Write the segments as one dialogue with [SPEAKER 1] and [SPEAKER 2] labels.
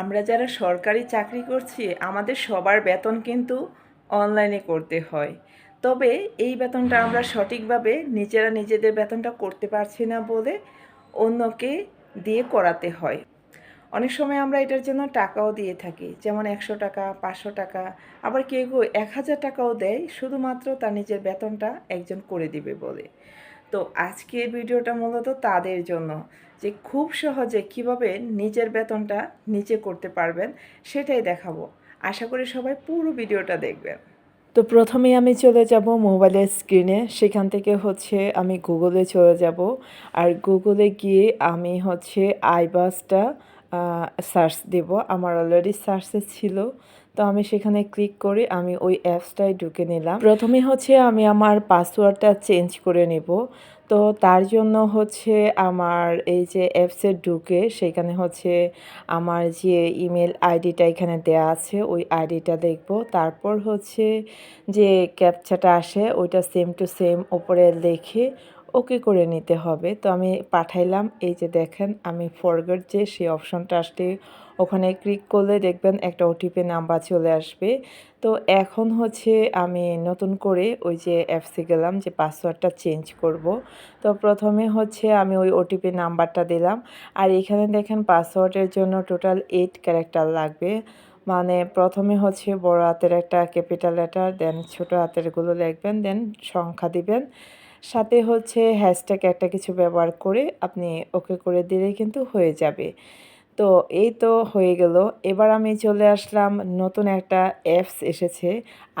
[SPEAKER 1] আমরা যারা সরকারি চাকরি করছি, আমাদের সবার বেতন কিন্তু অনলাইনে করতে হয়। তবে এই বেতনটা আমরা সঠিকভাবে নিজেরা নিজেদের বেতনটা করতে পারছি না বলে অন্যকে দিয়ে করাতে হয়। অনেক সময় আমরা এটার জন্য টাকাও দিয়ে থাকি, যেমন একশো টাকা, পাঁচশো টাকা, আবার কেউ কেউ এক হাজার টাকাও দেয়, শুধুমাত্র তার নিজের বেতনটা একজন করে দিবে বলে। তো আজকের ভিডিওটা মূলত তাদের জন্য যে খুব সহজে কীভাবে নিজের বেতনটা নিচে করতে পারবেন সেটাই দেখাবো। আশা করি সবাই পুরো ভিডিওটা দেখবেন। তো প্রথমে আমি চলে যাব মোবাইলের স্ক্রিনে। সেখান থেকে হচ্ছে আমি গুগলে চলে যাব। আর গুগলে গিয়ে আমি হচ্ছে আইবাসটা সার্চ দেব। আমার অলরেডি সার্চে ছিল। তো আমি সেখানে ক্লিক করে, আমি ওই অ্যাপসটায় ঢুকে নিলাম। প্রথমে হচ্ছে আমি আমার পাসওয়ার্ডটা চেঞ্জ করে নেব। তো তার জন্য হচ্ছে আমার এই যে অ্যাপসে ঢুকে, সেখানে হচ্ছে আমার যে ইমেল আইডিটা এখানে দেয়া আছে, ওই আইডিটা দেখব। তারপর হচ্ছে যে ক্যাপচাটা আসে, ওইটা সেম টু সেম ওপরে লিখে ওকে করে নিতে হবে। তো আমি পাঠাইলাম, এই যে দেখেন, আমি ফরগেট যে সেই অপশনটা আসলে ওখানে ক্লিক করলে দেখবেন একটা ওটিপি নাম্বার চলে আসবে। তো এখন হচ্ছে আমি নতুন করে ওই যে অ্যাপসে গেলাম যে পাসওয়ার্ডটা চেঞ্জ করব। তো প্রথমে হচ্ছে আমি ওই ওটিপি নাম্বারটা দিলাম। আর এখানে দেখেন পাসওয়ার্ডের জন্য টোটাল এইট ক্যারেক্টার লাগবে। মানে প্রথমে হচ্ছে বড় হাতের একটা ক্যাপিটাল লেটার দেন ছোট হাতেরগুলো লিখবেন দেন সংখ্যা দিবেন। সাথে হচ্ছে হ্যাশট্যাগ একটা কিছু ব্যবহার করে আপনি ওকে করে দিলে কিন্তু হয়ে যাবে। তো এই তো হয়ে গেল। এবার আমি চলে আসলাম, নতুন একটা অ্যাপস এসেছে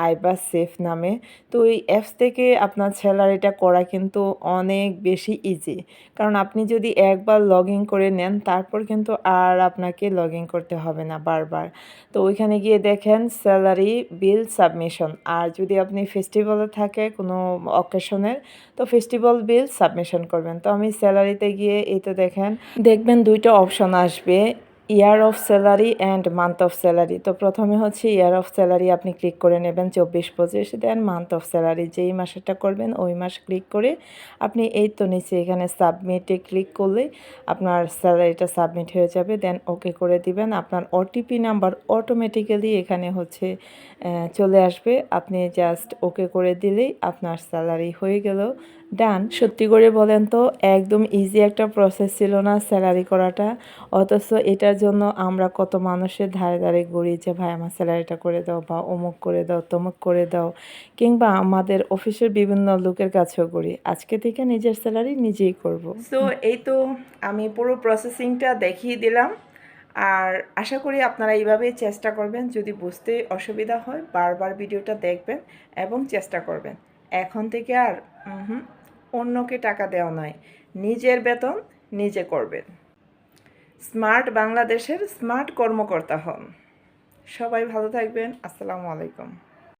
[SPEAKER 1] আইবাস সেফ নামে। তো এই অ্যাপস থেকে আপনার স্যালারিটা করা কিন্তু অনেক বেশি ইজি কারণ আপনি যদি একবার লগ ইন করে নেন, তারপর কিন্তু আর আপনাকে লগ ইন করতে হবে না বারবার। তো ওইখানে গিয়ে দেখেন স্যালারি বিল সাবমিশন আর যদি আপনি ফেস্টিভ্যালে থাকে কোনো অকেশনের তো ফেস্টিভ্যাল বিল সাবমিশন করবেন। তো আমি স্যালারিতে গিয়ে এই তো দেখেন, দেখবেন দুইটা অপশন আসবে। Year of salary and month of salary তো প্রথমে হচ্ছে ইয়ার অফ স্যালারি আপনি ক্লিক করে নেবেন চব্বিশ পঁচিশ দেন মান্থ অফ স্যালারি যেই মাসেরটা করবেন ওই মাস ক্লিক করে আপনি এই তো নিচে এখানে সাবমিটে ক্লিক করলে আপনার স্যালারিটা সাবমিট হয়ে যাবে দেন ওকে করে দিবেন। আপনার ওটিপি নাম্বার অটোমেটিক্যালি এখানে হচ্ছে চলে আসবে। আপনি জাস্ট ওকে করে দিলেই আপনার স্যালারি হয়ে গেল ডান সত্যি করে বলেন তো, একদম ইজি একটা প্রসেস ছিল না স্যালারি করাটা, অথচ এটার জন্য আমরা কত মানুষের ধারে ধারে ঘুরি যে, ভাই, আমার স্যালারিটা করে দাও বা অমুক করে দাও, তমুক করে দাও। কিংবা আমাদের অফিসের বিভিন্ন লোকের কাছেও করি আজকে থেকে নিজের স্যালারি নিজেই করব। সো এই তো আমি পুরো প্রসেসিংটা দেখিয়ে দিলাম। আর আশা করি আপনারা এইভাবেই চেষ্টা করবেন, যদি বুঝতে অসুবিধা হয়, বারবার ভিডিওটা দেখবেন এবং চেষ্টা করবেন। এখন থেকে আর অন্যকে টাকা দেওয়া নয়। নিজের বেতন নিজে করবেন। স্মার্ট বাংলাদেশের স্মার্ট কর্মকর্তা হন। সবাই ভালো থাকবেন। আসসালামু আলাইকুম।